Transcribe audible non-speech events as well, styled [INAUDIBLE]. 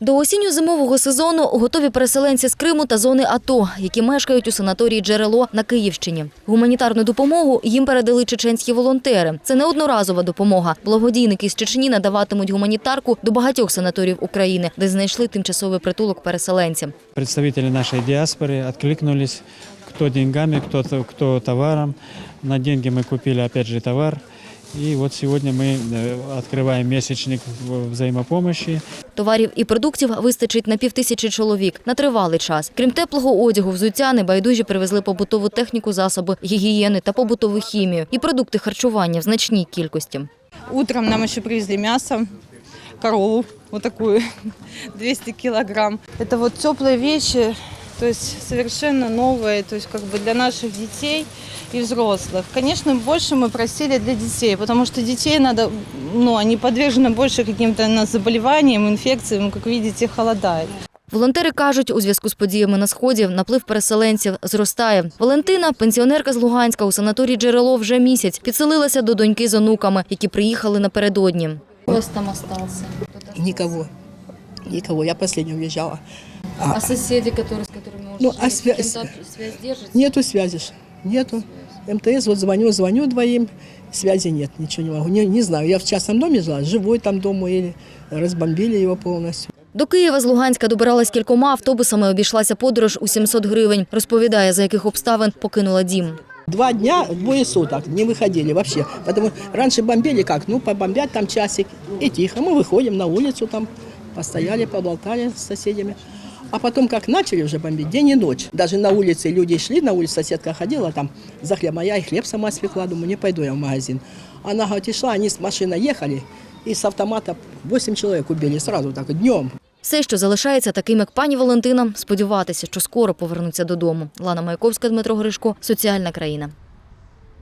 До осінньо-зимового сезону готові переселенці з Криму та зони АТО, які мешкають у санаторії «Джерело» на Київщині. Гуманітарну допомогу їм передали чеченські волонтери. Це не одноразова допомога. Благодійники з Чечні надаватимуть гуманітарку до багатьох санаторіїв України, де знайшли тимчасовий притулок переселенцям. Представители нашей диаспоры откликнулись, кто деньгами, кто, кто товаром. На деньги мы купили опять же товар. И вот сегодня мы э, открываем месячник в- взаимопомощи. Товарів і продуктів вистачить на півтисячі чоловік на тривалий час. Крім теплого одягу, взуття небайдужі привезли побутову техніку, засоби гігієни та побутову хімію і продукти харчування в значній кількості. Утром нам еще привезли мясо, корову, вот такую, [LAUGHS] 200 килограмм. Это вот теплые вещи, то есть совершенно новые, то есть как бы для наших детей и взрослых. Конечно, больше мы просили для детей, потому что детей надо, ну, они подвержены больше каким-то на заболеваниям, инфекциям, как видите, холодает. Волонтери кажуть, у зв'язку з подіями на сході наплив переселенців зростає. Валентина, пенсіонерка з Луганська у санаторії «Джерело» вже місяць, підселилася до доньки з онуками, які приїхали напередодні. У вас там остався? Никого. Никого. Я последняя уезжала. А сусіди, які, з якими Ну, а связь- связь держить? Нету связи. ж, Нету. МТС, вот звоню, звоню двоим, связи нет, ничего не могу. Не, не знаю, я в частном доме жила, живой там дома или разбомбили его полностью. До Києва з Луганська добиралась кількома автобусами, обійшлася подорож у 700 гривень. Розповідає, за яких обставин покинула дім. Два дня, двое суток не выходили вообще. Потому раньше бомбили как? Ну, побомбят там часик и тихо. Мы выходим на улицу там, постояли, поболтали с соседями. А потом как начали уже бомбить, день и ночь. Даже на улице люди шли, на улице соседка ходила там за хлебом. А я и хлеб сама спекла, думаю, не пойду я в магазин. Она говорит, и шла, они с машиной ехали, и с автомата 8 человек убили сразу так, днем. Все, що залишається таким, як пані Валентина, сподіватися, що скоро повернуться додому. Лана Маяковська, Дмитро Гришко, Соціальна країна.